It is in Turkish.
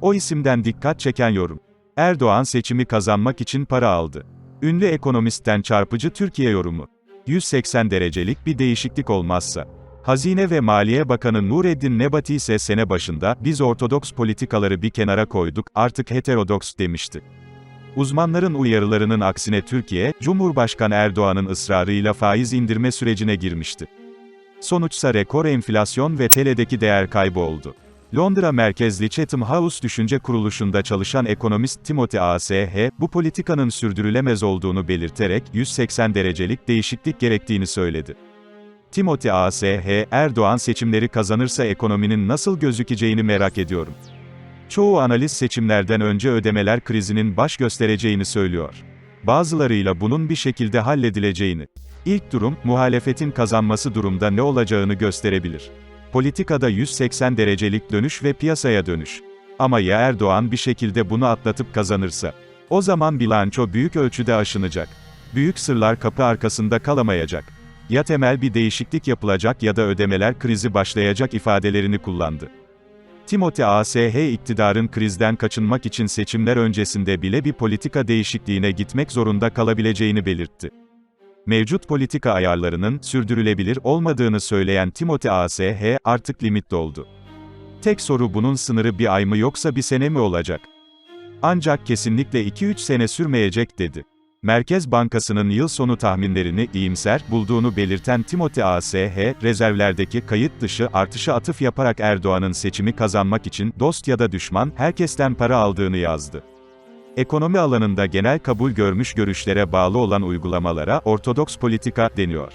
O isimden dikkat çeken yorum. Erdoğan seçimi kazanmak için para aldı. Ünlü ekonomistten çarpıcı Türkiye yorumu. 180 derecelik bir değişiklik olmazsa. Hazine ve Maliye Bakanı Nureddin Nebati ise sene başında, biz ortodoks politikaları bir kenara koyduk, artık heterodoks demişti. Uzmanların uyarılarının aksine Türkiye, Cumhurbaşkanı Erdoğan'ın ısrarıyla faiz indirme sürecine girmişti. Sonuçsa rekor enflasyon ve TL'deki değer kaybı oldu. Londra merkezli Chatham House Düşünce Kuruluşu'nda çalışan ekonomist Timothy A.S.H., bu politikanın sürdürülemez olduğunu belirterek, 180 derecelik değişiklik gerektiğini söyledi. Timothy A.S.H., Erdoğan seçimleri kazanırsa ekonominin nasıl gözükeceğini merak ediyorum. Çoğu analiz seçimlerden önce ödemeler krizinin baş göstereceğini söylüyor. Bazılarıyla bunun bir şekilde halledileceğini. İlk durum, muhalefetin kazanması durumda ne olacağını gösterebilir. Politikada 180 derecelik dönüş ve piyasaya dönüş. Ama ya Erdoğan bir şekilde bunu atlatıp kazanırsa? O zaman bilanço büyük ölçüde aşınacak. Büyük sırlar kapı arkasında kalamayacak. Ya temel bir değişiklik yapılacak ya da ödemeler krizi başlayacak ifadelerini kullandı. Timothy A.S.H. iktidarın krizden kaçınmak için seçimler öncesinde bile bir politika değişikliğine gitmek zorunda kalabileceğini belirtti. Mevcut politika ayarlarının sürdürülebilir olmadığını söyleyen Timothy A.S.H. artık limit doldu. Tek soru bunun sınırı bir ay mı yoksa bir sene mi olacak? Ancak kesinlikle 2-3 sene sürmeyecek dedi. Merkez Bankası'nın yıl sonu tahminlerini iyimser bulduğunu belirten Timothy A.S.H., rezervlerdeki kayıt dışı artışı atıf yaparak Erdoğan'ın seçimi kazanmak için dost ya da düşman herkesten para aldığını yazdı. Ekonomi alanında genel kabul görmüş görüşlere bağlı olan uygulamalara ortodoks politika deniyor.